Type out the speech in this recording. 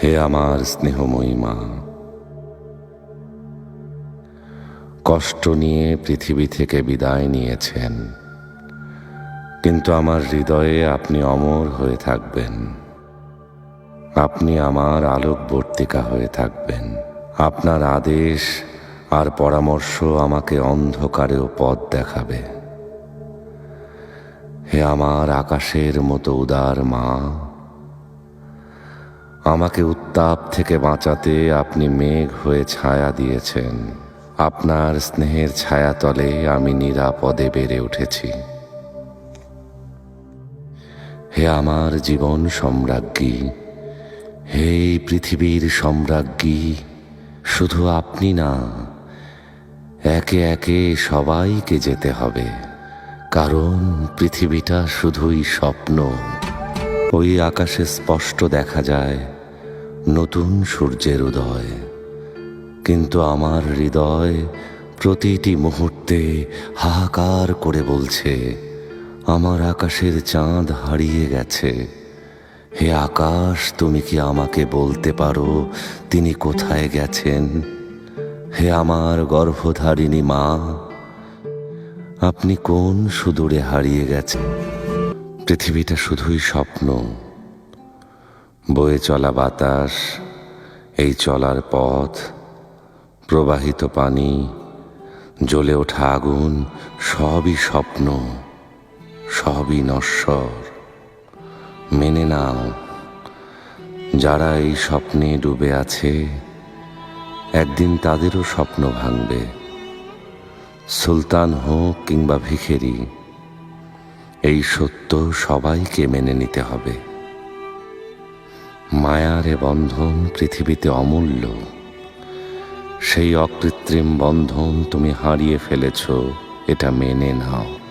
হে আমার স্নেহময়ী মা কষ্ট নিয়ে পৃথিবী থেকে বিদায় নিয়েছেন, কিন্তু আমার হৃদয়ে আপনি অমর হয়ে থাকবেন। আপনি আমার আলোকবর্তিকা হয়ে থাকবেন। আপনার আদেশ আর পরামর্শ আমাকে অন্ধকারেও পথ দেখাবে। হে আমার আকাশের মতো উদার মা আমাকে উত্তাপ থেকে বাঁচাতে আপনি মেঘ হয়ে ছায়া দিয়েছেন। আপনার স্নেহের ছায়াতলে আমি নিরাপদে বেড়ে উঠেছি। হে আমার জীবন সম্রাজ্ঞী, হে পৃথিবীর সম্রাজ্ঞী, শুধু আপনি না, একে একে সবাইকে যেতে হবে, কারণ পৃথিবীটা শুধুই স্বপ্ন। ওই আকাশে স্পষ্ট দেখা যায় নতুন সূর্যের উদয়। কিন্তু আমার হৃদয় প্রতিটি মুহূর্তে হাহাকার করে বলছে, আমার আকাশের চাঁদ হারিয়ে গেছে। হে আকাশ, তুমি কি আমাকে বলতে পারো তিনি কোথায় গেছেন? হে আমার গর্ভধারিণী মা, আপনি কোন সুদূরে হারিয়ে গেছেন? পৃথিবীটা শুধুই স্বপ্ন। বয়ে চলা বাতাস, এই চলার পথ, প্রবাহিত পানি, জ্বলে ওঠা আগুন, সবই স্বপ্ন, সবই নশ্বর। মেনে নাও, যারা এই স্বপ্নে ডুবে আছে, একদিন তাদেরও স্বপ্ন ভাঙবে। সুলতান হোক কিংবা ভিখেরি, এই সত্য সবাইকে মেনে নিতে হবে। মায়ার এ বন্ধন পৃথিবীতে অমূল্য। সেই অকৃত্রিম বন্ধন তুমি হারিয়ে ফেলেছ এটা মেনে নাও।